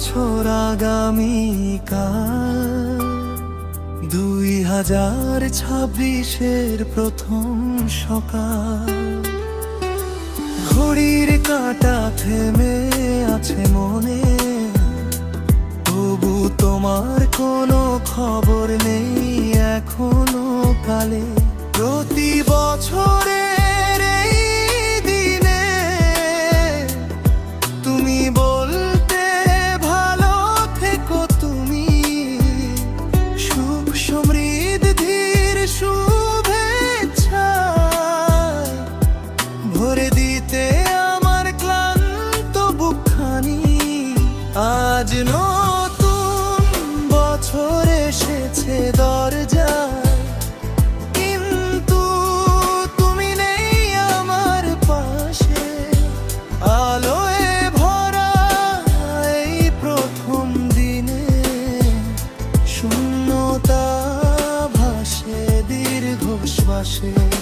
বছর আগামীকাল দুই হাজার ছাব্বিশের প্রথম সকাল। ঘড়ির কাঁটা থেমে আছে মনে। তবু তোমার কোনো খবর নেই এখনও কালে। প্রতি বছরের দীর্ঘশ্বাসে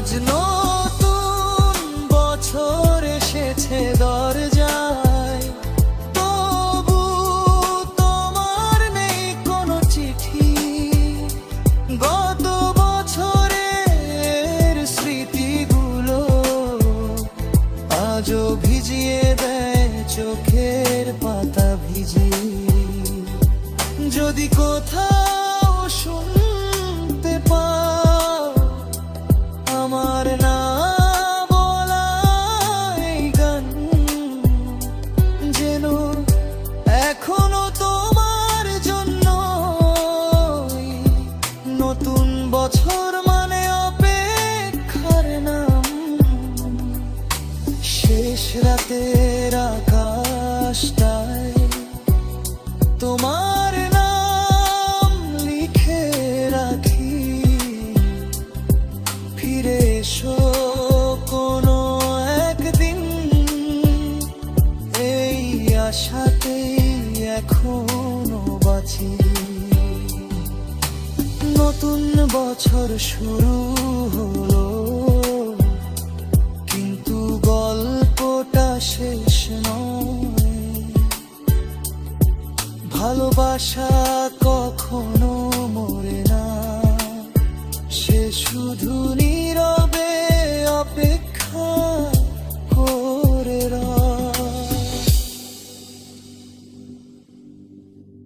আজ নতুন বছর এসেছে দরজায়। তবু তোমার নেই কোনো চিঠি। গত বছরের স্মৃতিগুলো আজও ভিজিয়ে দেয় চোখের পাতা ভিজি যদি কোথাও শুনতে এখনও তোমার জন্য নতুন বছর মানে অপেক্ষার নাম। শেষ রাতের আকাশটায় নতুন বছর শুরু হলো কিন্তু গল্পটা শেষ ভালোবাসা কখনো মরে না সে শুধু